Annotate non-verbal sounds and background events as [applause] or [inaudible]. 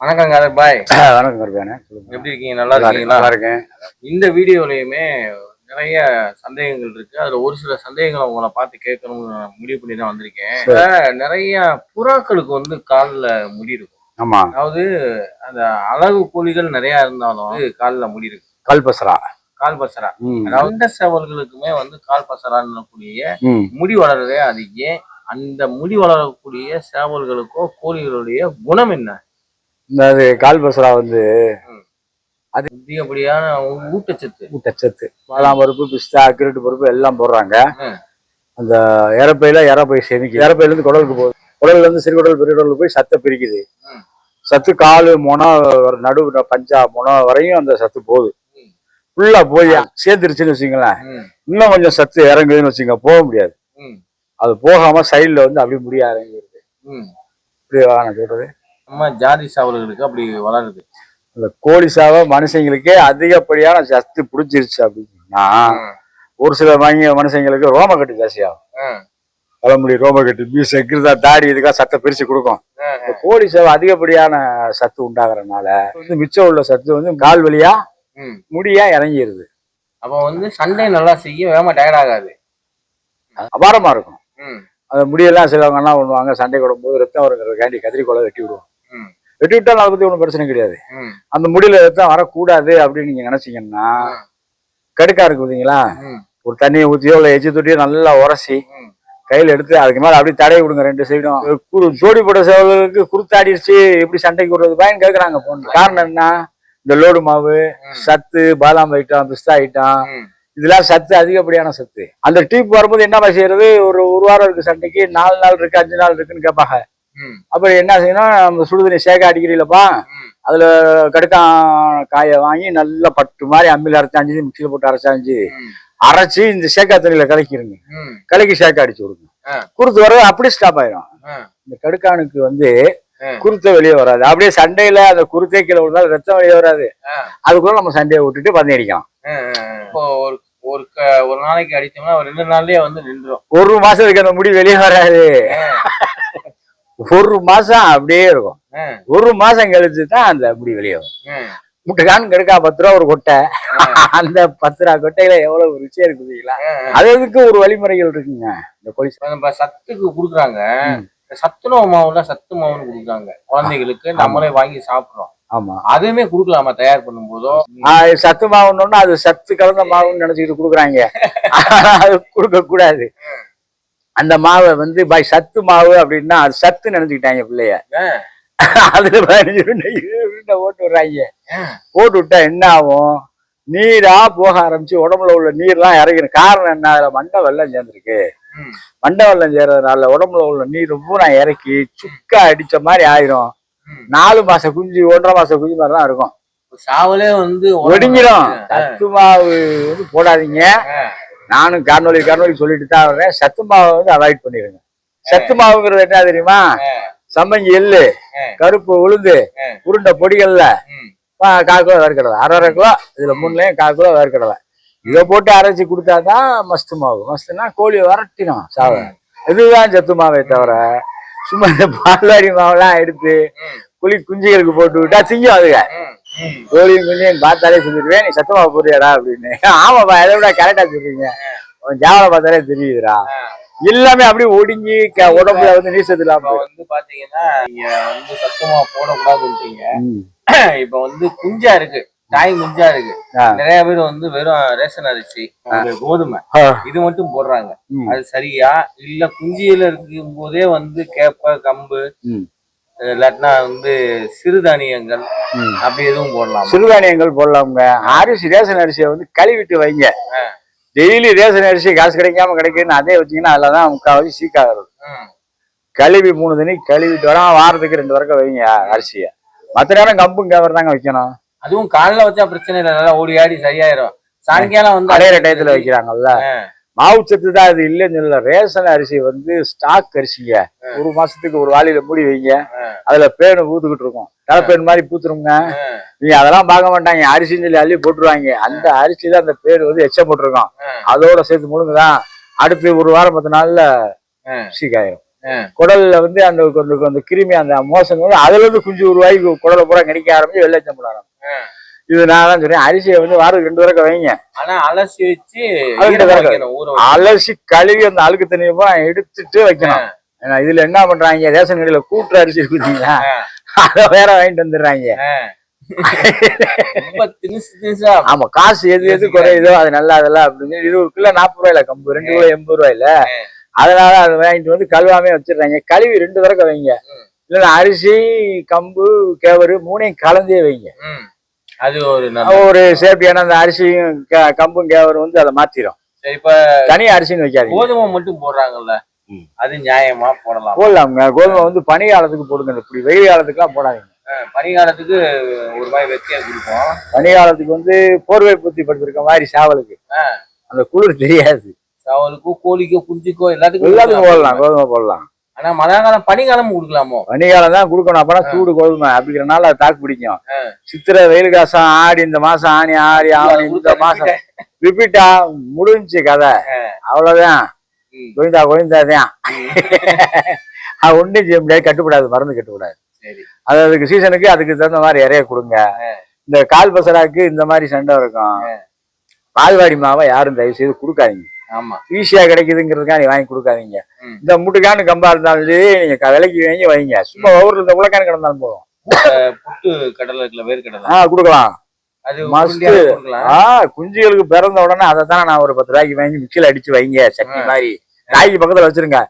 வணக்கம் காதர் பாய். வணக்கம் கருப்பானே எப்படி இருக்கீங்க? நல்லா இருக்கீங்களா? நல்லா இருக்கேன். இந்த வீடியோலயுமே நிறைய சந்தேகங்கள் இருக்கு. அதுல ஒரு சில சந்தேகங்களை உங்களை பார்த்து கேட்கணும்னு முடிவு பண்ணி தான் வந்திருக்கேன். நிறைய புறாக்களுக்கு வந்து கால்ல முடி இருக்கும். ஆமா. அதாவது அந்த அழகு கோழிகள் நிறைய இருந்தாலும் கால்ல முடி இருக்கு கல்பசரா கால் பசரா ம். அதாவது இந்த சேவல்களுக்குமே வந்து கால் பசரான்னு கூடிய முடி வளருதே அது ஏன் அந்த முடி வளரக்கூடிய சேவல்களுக்கோ கோழிகளுடைய குணம் என்ன? அது கால்பசரா வந்து? அதிகப்படியான ஊட்டச்சத்து. ஊட்டச்சத்து. பாதாம் பருப்பு பிஸ்தா அக்கிரட்டு பருப்பு எல்லாம் போடுறாங்க. அந்த இறப்பையில இறப்பை சேமிக்குது. இறப்பையில இருந்து குடலுக்கு போகுது குடல்ல இருந்து சிறுகுடல் பெருகுடலுக்கு போய் சத்தை பிரிக்குது. சத்து காலு மொன நடு பஞ்சா மொன வரையும் அந்த சத்து போகுது. ஃபுல்லா போய் சேர்ந்துருச்சுன்னு வச்சுங்களேன் இன்னும் கொஞ்சம் சத்து இறங்குதுன்னு வச்சுங்க போக முடியாது. அது போகாம சைடுல வந்து அப்படியே முடிய இறங்கிடுது. இப்படி நான் சொல்றது? நம்ம ஜாதி சேவல்களுக்கு அப்படி வளருது. இந்த கோழி சாவை மனுஷங்களுக்கே அதிகப்படியான சத்து பிடிச்சிருச்சு அப்படின்னா ஒரு சில வாங்கி மனுஷங்களுக்கு ரோமக்கட்டு ஜாஸ்தியாகும். தலைமுடி ரோமக்கட்டு பீஸ் எக்கிருதா தாடி இதுக்காக சத்தை பிரிச்சு கொடுக்கும். இந்த கோழி சேவை அதிகப்படியான சத்து உண்டாகிறதுனால வந்து மிச்சம் உள்ள சத்து வந்து கால் வழியா. முடியா இறங்கிடுது அப்ப வந்து சண்டை நல்லா செய்ய வேகமா டயர்ட் ஆகாது. அபாரமா இருக்கும். அந்த முடியெல்லாம் சிலவங்க என்ன பண்ணுவாங்க சண்டை போது ரத்தம் வருங்கிறதுக்காண்டி கத்திரிக்கோலை வெட்டி விடுவோம். வெட்டி விட்டாலும் அதை பத்தி ஒன்றும் பிரச்சனை கிடையாது. அந்த முடியல ரத்தம் வரக்கூடாது அப்படின்னு நீங்க நினைச்சீங்கன்னா. கடுக்கா இருக்கு பார்த்தீங்களா ஒரு தண்ணியை ஊற்றியோ இல்லை எச்சி தொட்டியோ நல்லா உரசி. கையில எடுத்து அதுக்கு மேல அப்படியே தடவி விடுங்க ரெண்டு சைடும். குரு ஜோடி போட்ட சேவலுக்கு குருத்தாடிடுச்சு எப்படி சண்டைக்கு விடுறது பயன் கேட்கறாங்க போன. காரணம் என்ன? இந்த லோடு மாவு. சத்து பாதாம் ஐட்டம் பிஸ்தா ஐட்டம். இதெல்லாம் சத்து அதிகப்படியான சத்து. அந்த டீப் வரும்போது என்ன செய்யறது? ஒரு ஒரு வாரம் இருக்கு சண்டைக்கு நாலு நாள் இருக்கு அஞ்சு நாள் இருக்குன்னு கேட்பாங்க. அப்புறம் என்ன செய்யணும் நம்ம சுடுதண்ணி சேக அடிக்கிறீங்களப்பா. அதுல கடுக்கான் காயை வாங்கி நல்லா பட்டு மாதிரி அம்மியில் அரைச்சாஞ்சு மிக்சியில் போட்டு அரைச்சாஞ்சு அரைச்சி இந்த சேக்கா தண்ணியில கலக்கிருங்க. கலக்கி சேக்கா அடிச்சு விடுங்க. குருத்து வர அப்படியே ஸ்டாப் ஆயிரும். இந்த கடுக்கானுக்கு வந்து. குருத்த வெளியே வராது. அப்படியே சண்டையில அந்த குருத்தே கீழே விழுந்தாலும் ரத்தம் வெளியே வராது. அதுக்குள்ள நம்ம சண்டையை விட்டுட்டு பந்தயம் அடிக்கலாம். இப்போ ஒரு ஒரு ஒரு நாளைக்கு அடிச்சோம்னா ஒரு ரெண்டு நாள்லயே வந்து நின்றுடும் ஒரு மாசத்துக்கு அந்த முடி வெளியே வராது. ஒரு மாசம் அப்படியே இருக்கும். ஒரு மாசம் கழிச்சு தான் அந்த முடி வெளியே வரும் முட்டைக்கான் கெடுக்கா பத்து ரூபா ஒரு கொட்டை. அந்த பத்து ரூபா கொட்டையில எவ்வளவு ருச்சியா இருக்கு பார்த்தீங்களா ஆ, ஆ. அது அதுக்கு ஒரு வழிமுறைகள் இருக்குங்க? இந்த நம்ம சத்துக்கு குடுக்குறாங்க. சத்துணவு மாவுல சத்து மாவுன்னு குடுக்குறாங்க. குழந்தைகளுக்கு நம்மளே வாங்கி சாப்பிடுறோம். ஆமா. அதுவுமே குடுக்கலாமா தயார் பண்ணும் போதோ சத்து மாவுன்னு அது சத்து கலந்த மாவுன்னு நினைச்சுக்கிட்டு கொடுக்குறாங்க. [laughs] அது கொடுக்க கூடாது அந்த மாவை வந்து பை சத்து மாவு அப்படின்னா அது சத்து நினைச்சுக்கிட்டாங்க பிள்ளைய. அதுல பதினஞ்சு உருண்டை, போட்டு விடுறாங்க. போட்டு விட்டா என்ன ஆகும்? நீரா போக ஆரம்பிச்சு உடம்புல உள்ள நீர்லாம் இறங்கிடும். காரணம் என்ன? அதுல மண்டை வெள்ளம் சேர்ந்துருக்கு. மண்டை வெள்ளம் சேர்றதுனால உடம்புல உள்ள நீர் பூரா இறக்கி சுக்கா அடிச்ச மாதிரி ஆயிரும். நாலு மாச குஞ்சு ஒன்றரை மாச குஞ்சு மாதிரி தான் இருக்கும். சாவலே வந்து ஒடுங்கிடும் சத்து மாவு வந்து போடாதீங்க. நானும் கார்னொலி கார்னொலி சொல்லிட்டு தான் வரேன் சத்து மாவை வந்து அவாய்ட் பண்ணிடுங்க. சத்து மாவுங்கிறது என்ன தெரியுமா? சம்மங்கி எள்ளு. கருப்பு உளுந்து. உருண்டை பொடிகள்ல. கால் கிலோ வேர்க்கடலை அரை அரை கிலோ. இதுல மூணுலயும் கால் கிலோ வேர்க்கடலை இதை போட்டு அரைச்சி கொடுத்தாதான் மஸ்து மாவு. மஸ்துனா கோழியை வரட்டிடும் சாவ. இதுதான் சத்து மாவே தவிர சும்மா இந்த பாலாடி மாவெல்லாம் எடுத்து குழி குஞ்சுகளுக்கு போட்டு விட்டா திங்கும் ம். கோழியும் குஞ்சையும் பார்த்தாலே சொல்லிடுவேன் நீ சத்து மாவு போறியாடா அப்படின்னு ஆமாப்பா எதை விட கரெக்டா சொல்றீங்க உன் ஜாவலை பார்த்தாலே தெரியுதுடா. எல்லாமே அப்படியே ஒடுங்கி உடம்புல வந்து நீசத்து இல்லாம வந்து பாத்தீங்கன்னா நீங்க வந்து சத்தமா போடக்கூடாதுன்றீங்க. [clears throat] இப்ப வந்து குஞ்சா இருக்கு தாய் குஞ்சா இருக்கு. நிறைய பேர் வந்து வெறும் ரேஷன் அரிசி கோதுமை. இது மட்டும் போடுறாங்க. அது சரியா இல்ல குஞ்சியில இருக்கும் போதே வந்து கேப்ப கம்பு. இல்லாட்டினா வந்து சிறுதானியங்கள். அப்படி எதுவும் போடலாம்? சிறுதானியங்கள் போடலாமுங்க. அரிசி ரேஷன் அரிசியை வந்து கழுவிட்டு வைங்க. டெய்லி ரேஷன் அரிசி காசு கிடைக்காம கிடைக்குன்னு அதே வச்சீங்கன்னா அதில் தான் முக்கால்வாசி சீக்காகிறது. கழுவி மூணு தண்ணி கழுவிட்டு வரோம் வாரத்துக்கு ரெண்டு வரக்க வைங்க அரிசியை. மற்ற நேரம் கம்பும் கேவர் தாங்க வைக்கணும். அதுவும் காலைல வச்சா பிரச்சனை இல்லை நல்லா ஓடி ஆடி சரியாயிரும். சாயங்காலம் வந்து அடையிற டயத்துல வைக்கிறாங்கல்ல. மாவுச்சத்து தான் அது இல்லைன்னு சொல்லல. ரேஷன் அரிசி வந்து ஸ்டாக் அரிசிங்க. ஒரு மாசத்துக்கு ஒரு வாளியில மூடி வைங்க. அதுல பேனு பூத்துக்கிட்டு இருக்கும். தலைப்பேன் மாதிரி பூத்துருங்க. நீங்க அதெல்லாம் பார்க்க மாட்டாங்க. அரிசின்னு சொல்லி அள்ளி போட்டுருவாங்க. அந்த அரிசி தான் அந்த பேர் வந்து எச்சம் போட்டிருக்கோம். அதோட சேர்த்து முழுங்குதான். அடுத்து ஒரு வாரம் பத்து நாள்ல சீக்காயிரும். குடல்ல வந்து அந்த கொஞ்சம் அந்த கிருமி அந்த மோசம் வந்து அதுல இருந்து குஞ்சு உருவாகி குடலை பூரா கடிக்க ஆரம்பிச்சு வெள்ளைச்சம்பளம் ஆரம்பிச்சு. இது நான் தான் சொல்றேன். அரிசியை வந்து வாரத்துக்கு ரெண்டு தடவை வைங்க. ஆனா அலசி வச்சு. அலசி கழுவி அந்த அழுக்கு தண்ணியை எடுத்துட்டு வைக்கணும். ஏன்னா இதுல என்ன பண்றாங்க ரேஷன் கடையில கூட்டுற அரிசி இருக்குதுங்களா அதை வேற வாங்கிட்டு வந்துடுறாங்க. ஆமா காசு எது எது குறையுதோ அது நல்லா அதெல்லாம் அப்படின்னு இது ஒரு கிலோ நாற்பது ரூபாயில கம்பு ரெண்டு கிலோ எண்பது ரூபாயில. அதனால அதை வாங்கிட்டு வந்து கழுவாமே வச்சிடுறாங்க. கழுவி ரெண்டு தடவை வைங்க. இல்லைன்னா அரிசி கம்பு கேவரு மூணையும் கலந்தே வைங்க. அது ஒரு ஒரு சேஃப்டியான அந்த அரிசியும் கம்பும் கேவரும் வந்து அதை மாத்திரும். சரி இப்ப தனி அரிசின்னு வைக்காதீங்க. கோதுமை மட்டும் போடுறாங்கல்ல. அது நியாயமா போடலாம். போடலாமுங்க. கோதுமை வந்து பனி காலத்துக்கு போடுங்க. இப்படி வெயில் காலத்துக்குலாம் போடாதீங்க. பனிகாலத்துக்கு ஒரு மாதிரி வெத்தியா கொடுப்போம். பனி காலத்துக்கு வந்து போர்வை பூத்தி படுத்திருக்க மாதிரி சாவலுக்கு. அந்த குளிர் தெரியாது. அவளுக்கோ கோழிக்கோ குஞ்சுக்கோ எல்லாத்துக்கும் எல்லாத்துக்கும் போடலாம். கோதுமை போடலாம். ஆனா மழை காலம் பனிகாலம் கொடுக்கலாமோ? பனிகாலம் தான் கொடுக்கணும். அப்பதான் சூடு கோதுமை அப்படிங்கிறனால அது தாக்கு பிடிக்கும். சித்திரை வெயில் காசம் ஆடி இந்த மாசம் ஆணி ஆடி ஆவணி இந்த மாசம். ரிப்பீட்டா முடிஞ்சுச்சு கதை. அவ்வளவுதான். கோவிந்தா கோவிந்தா தான் அது ஒண்ணும் செய்ய முடியாது. கட்டுப்படாது. மருந்து கட்டுப்படாது. அது அதுக்கு சீசனுக்கு அதுக்கு தகுந்த மாதிரி இறைய கொடுங்க. இந்த கால் பசராக்கு இந்த மாதிரி சண்டை இருக்கும். பால்வாடி மாவை யாரும் தயவு செய்து கொடுக்காதீங்க. ஆமா. ஈஸியா கிடைக்குதுங்கிறதுக்காக நீ வாங்கி கொடுக்காதீங்க. இந்த முட்டுக்கானு கம்பா இருந்தாலும் சரி நீங்க விலைக்கு வாங்கி வைங்க. சும்மா ஒவ்வொரு இந்த உலக்கான கிடந்தாலும் போதும். புட்டு கடலை இருக்குல்ல வேர்க்கடலை ஆ கொடுக்கலாம். குஞ்சுகளுக்கு பிறந்த உடனே அதை தான் நான் ஒரு பத்து ரூபாய்க்கு வாங்கி மிக்சியில் அடிச்சு வைங்க சட்னி மாதிரி. நாய்க்கு பக்கத்துல வச்சிருங்க.